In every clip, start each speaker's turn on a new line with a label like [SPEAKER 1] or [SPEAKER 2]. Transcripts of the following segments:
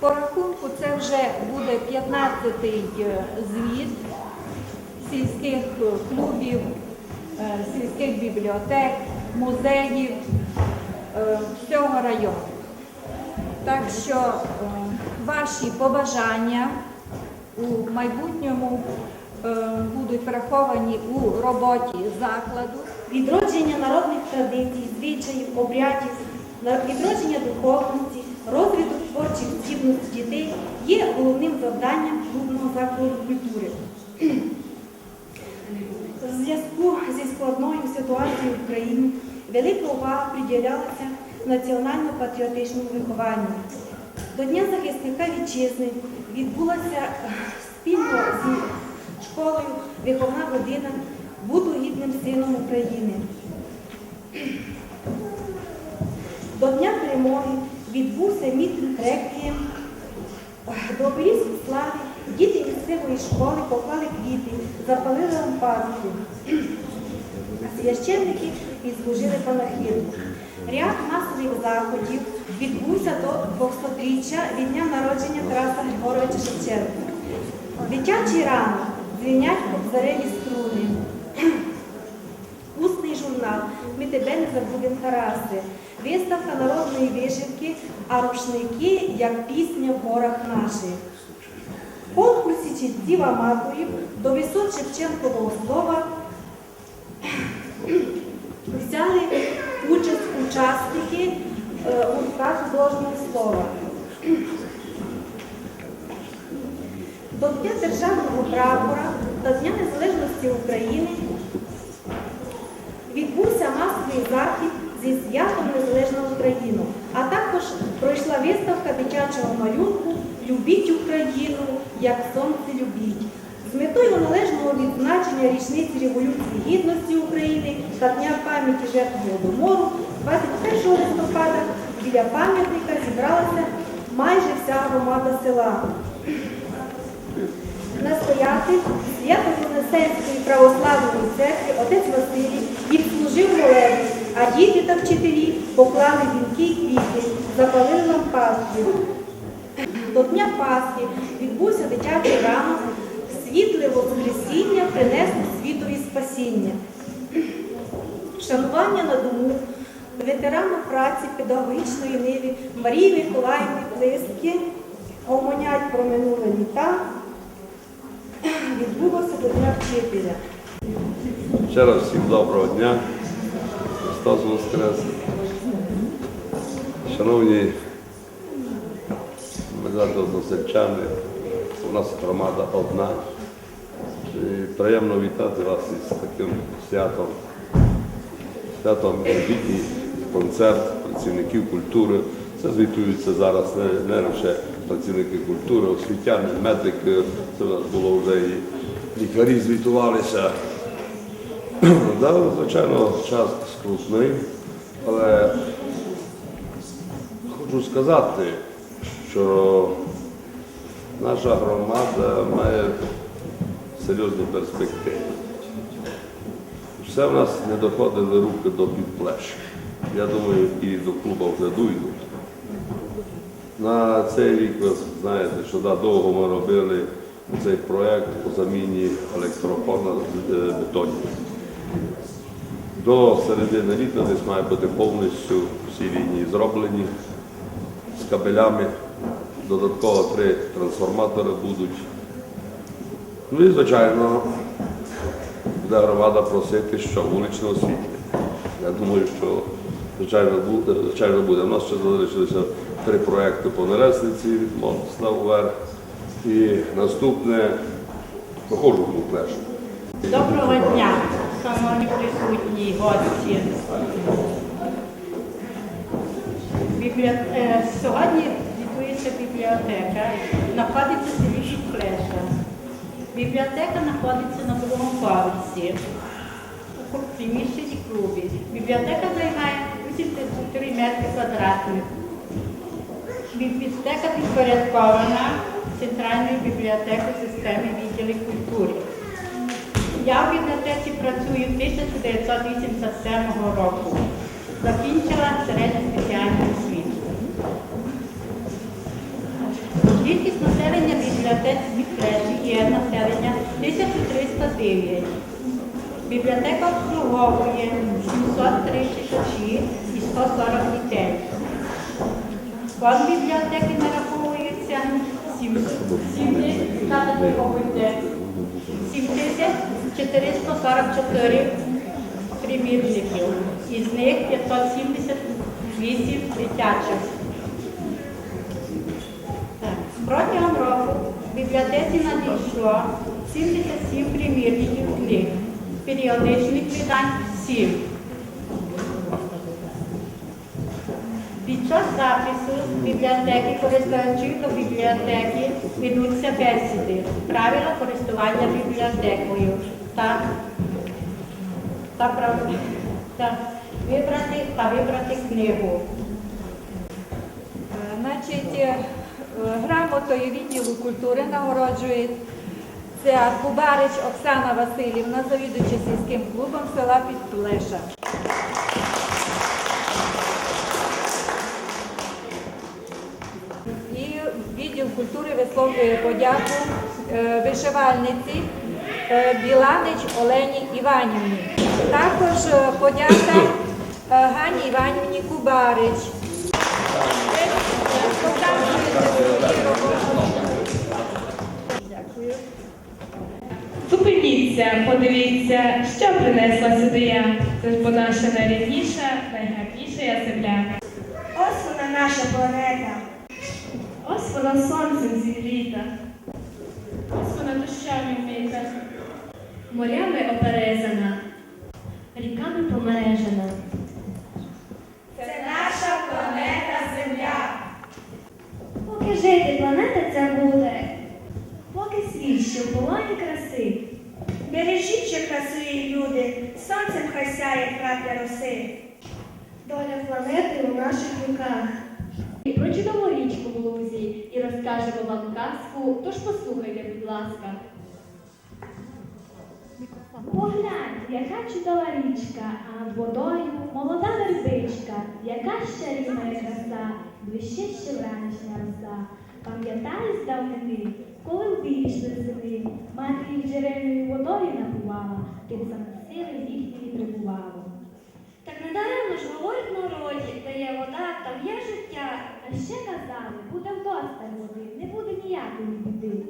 [SPEAKER 1] По рахунку це вже буде 15-й е, звіт сільських е, клубів, е, сільських бібліотек, музеїв всього району. Так що ваші побажання у майбутньому будуть враховані у роботі закладу.
[SPEAKER 2] відродження народних традицій, звичаїв, обрядів, відродження духовності, розвиток творчих здібностей дітей є головним завданням клубного закладу культури. В зв'язку зі складною ситуацією в Україні велика увага приділялася національно-патріотичному вихованню. До Дня захисника вітчизни відбулася спільно зі школою виховна година Буду гідним сином України. До Дня перемоги відбувся мітинг реквієм. До обеліску слави діти місцевої школи поклали квіти, запалили лампадки. Священники відслужили панахиду. Ряд масових заходів відбувся до 200-річчя від дня народження Тараса Григоровича Шевченка. Дитячий ранок дзвінять кобзареві струни. Усний журнал Ми тебе не забудемо Тараси. Виставка народної вишивки, а рушники як пісня в горах наших. В конкурсі чітців аматорів до висот Шевченкового слова взяли участь учасники е, гуртка художнього слова. До Дня державного прапора та Дня Незалежності України відбувся масовий захід зі святом Незалежну Україну, а також пройшла виставка дитячого малюнку Любіть Україну, як сонце любіть. З метою належного відзначення річниці Революції Гідності України та Дня пам'яті жертв Голодомору 21 листопада біля пам'ятника зібралася майже вся громада села. Настоятель Свято-Вознесенської православної церкви отець Василій відслужив молебень, а діти та вчителі поклали вінки й квіти, запалили лампадки. До Дня Пасхи відбувся дитячий ранок, світле Воскресіння принесло світові спасіння. Шанування на дому ветерану праці педагогічної ниви Марії Миколаївни Плиски гомонять про минуле літа відбулося до Дня вчителя.
[SPEAKER 3] Ще раз всім доброго дня. Христос Воскрес. Шановні односельчани, у нас громада одна. І приємно вітати вас із таким святом. Святом літній концерт працівників культури. Це звітуються зараз не, не лише працівники культури, освітяни, медики. Це у нас було вже і лікарі звітувалися. Да, звичайно, час скрутний, але хочу сказати, що наша громада має серйозні перспективи. Все в нас не доходили руки до підплеч. Я думаю, і до клубу вже дійдуть. На цей рік ви знаєте, що да, довго ми робили цей проєкт по заміні електрофона з е, бетонів. До середини літа десь має бути повністю всі лінії зроблені з кабелями. Додатково три трансформатори будуть. Ну і, звичайно, буде громада просити, що вуличне освітлення. Я думаю, що звичайно буде. Звичайно буде. У нас ще залишилися три проекти по Нересниці від моста вверх. І наступне похожу перше.
[SPEAKER 4] Доброго дня, шановні присутні гості. Бібліо- е, Сьогодні відкриється бібліотека, знаходиться в селі Шуклеша. Бібліотека знаходиться на другому поверсі у приміщенні клубі. Бібліотека займає 84 метри квадратних. Бібліотека підпорядкована Центральною бібліотекою системи відділів культури. Я в бібліотеці працюю 1987 року. Закінчила середню спеціальну освіту. Кількість населення бібліотек підкреслює є населення 1309. Бібліотека обслуговує 703 читачі і 140 дітей. Фонд бібліотеки нараховується 7 7444 примірників, із них 578 дитячих. Протягом року в бібліотеці надійшло 77 примірників книг, періодичних видань 7. Під час запису бібліотеки користувачів до бібліотеки ведуться бесіди, правила користування бібліотекою та, та, та, вибрати, та вибрати книгу.
[SPEAKER 1] Е, Значить, е, грамотою відділу культури нагороджується Кубарич Оксана Васильівна, завідувача сільським клубом села Підплеша. І відділ культури висловлює подяку е, вишивальниці Біланич Олені Іванівні. Також е, подяка е, Гані Іванівні Кубарич. Дякую.
[SPEAKER 5] Зупиніться, подивіться, що принесла сюди я. Це ж бо наша найрідніша, найгарніша я земля.
[SPEAKER 6] Ось вона наша планета.
[SPEAKER 5] Ось вона сонцем зігріта. Ось вона дощами вмита. Морями оперезана, ріками помережена.
[SPEAKER 6] Це наша планета Земля.
[SPEAKER 7] Поки жити планета ця буде, поки світ, в полоні краси,
[SPEAKER 6] Бережіть, що красує люди, сонцем хай сяє крапля роси.
[SPEAKER 7] доля планети у наших руках.
[SPEAKER 8] І про чудову річку в лузі, і розкажемо вам казку, тож послухайте, будь ласка.
[SPEAKER 7] Поглянь, яка чудова річка, а над водою молода вербичка, яка щарівна краса, блищить ще вранішня роса. Пам'ятаєш давнини, коли в білі йшли сини, їх джерельною водою напувала, тим сили їхньої прибувало. Так недаремно ж говорить народі, де є вода, там є життя. А ще казали, буде вдосталь води, не буде ніякої біди.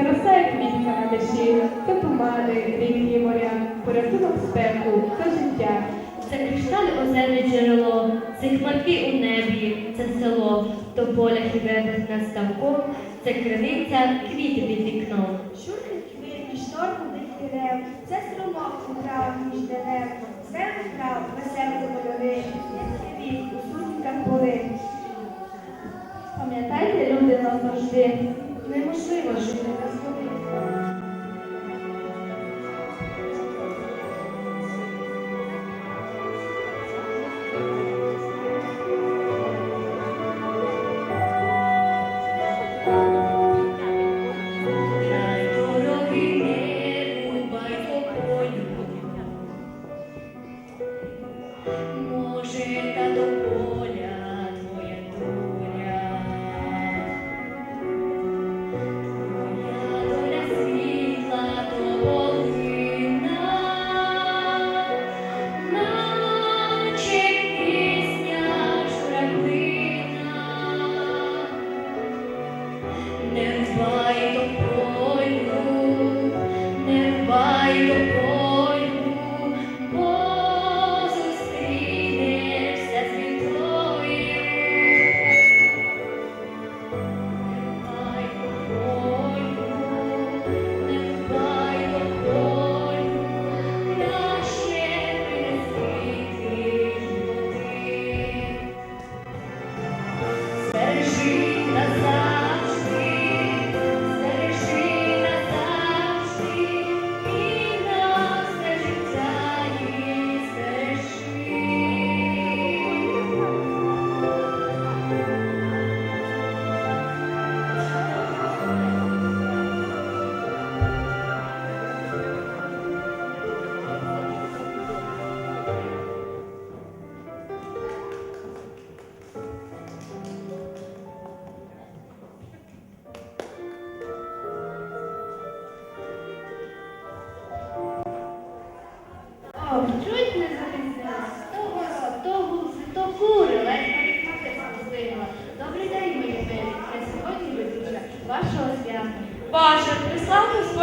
[SPEAKER 8] Це
[SPEAKER 5] квітка на душі, це помади, рівні моря, порятунок спеку, це життя.
[SPEAKER 8] Це кришталь озерне джерело, це хмарки у небі, це село, то поля хібе над ставком, це криниця, квіти під вікном.
[SPEAKER 9] Шурхить хвилі, шторм бить дерев, це струмок украв між дерев, Зверху вкрав веселі кольори, Сниться вік у сутінках поли.
[SPEAKER 8] Пам'ятайте, люди назавжди, неможливо жити без води. Дай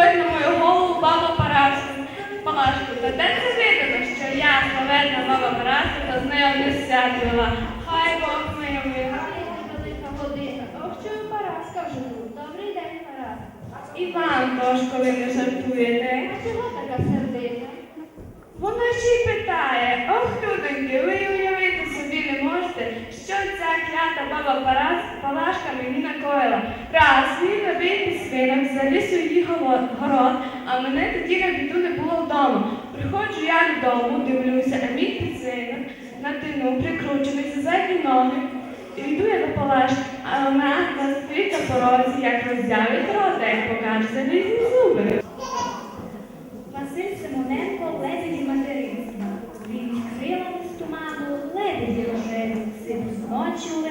[SPEAKER 5] на мою голову баба Параску. Палашку, та де це видано, що я, славетна баба Параску, та з нею не святила. Хай Бог милує.
[SPEAKER 8] Велика година. Ох, чую, Параска вже тут. Добрий день, Параска.
[SPEAKER 5] І вам тож, коли не жартуєте.
[SPEAKER 8] А чого така сердита?
[SPEAKER 5] Вона ще й питає, ох, людоньки, ви й уявити собі не можете, що ця клята баба Парас, Палашка мені накоїла. Раз, він на бійний свинок заліз у її город, а мене тоді на біду не було вдома. Приходжу я додому, дивлюся, а мій підсвинок на тину прикручений за задні ноги. І йду я до Палашки, а вона на стоїть на порозі, як роззявить рота, як покаже залізні зуби.
[SPEAKER 8] Василь Симоненко, лебеді материнства. Він крилами з туману, лебеді рожеві, сидить вночі у лимани,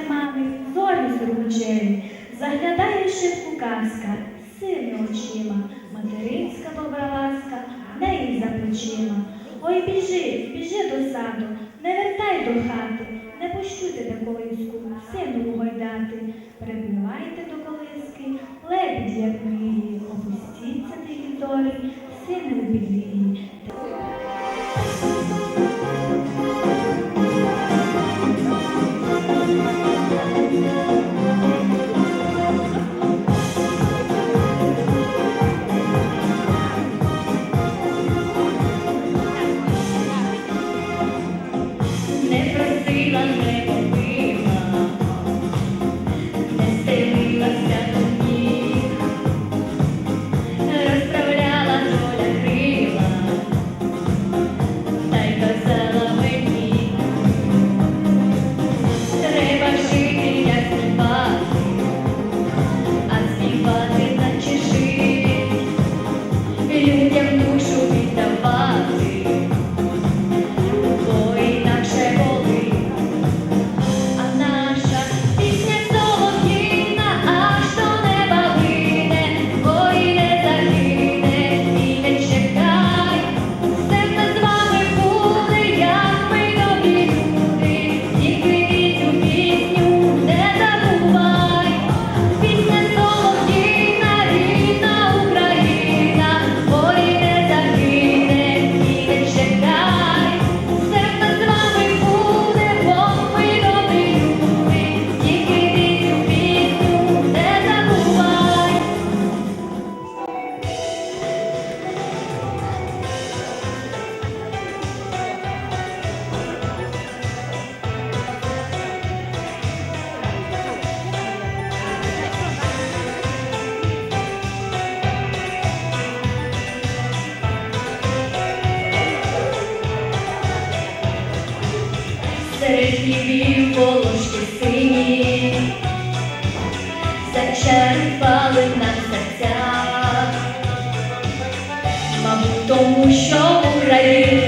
[SPEAKER 8] зручеві. Заглядає шибку казка, сини очима, материнська добра ласка, в неї за плечима. Ой, біжи, біжи до саду, не вертай до хати, не пущу тебе колиску, сину гойдати. Припливайте до колиски, лебідь, як мрії, опустіться тихі зорі, сини у білії. В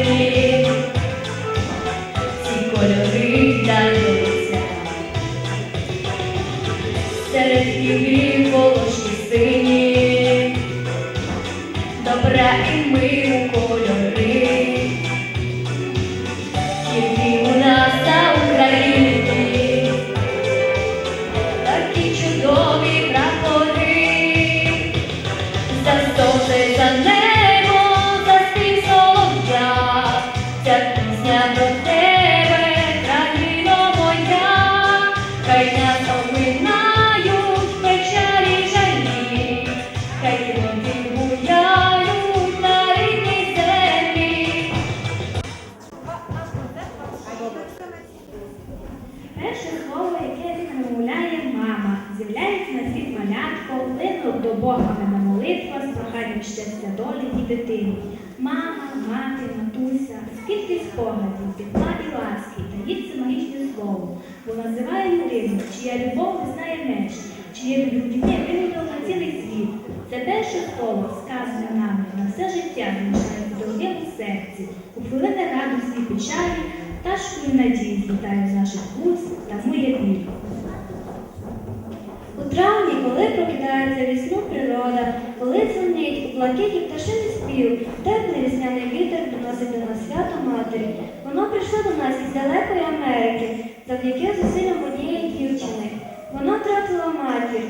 [SPEAKER 9] тепла і ласки, таїться магічне слово, бо називає людину, чия любов не знає меж, чиє любов'я винудило на цілий світ. Це перше слово, сказане нами, на все життя залишає в дорогому серці, у хвилини радості і печалі, пташкою надії злітає з наших вуст та моє біль. У травні, коли прокидається вісну природа, коли дзвонить у блакиті пташиний спів, теплий весняний вітер приносить до нас свято матері. Воно прийшло до нас із далекої Америки, завдяки зусиллям однієї дівчини. Воно тратило матір.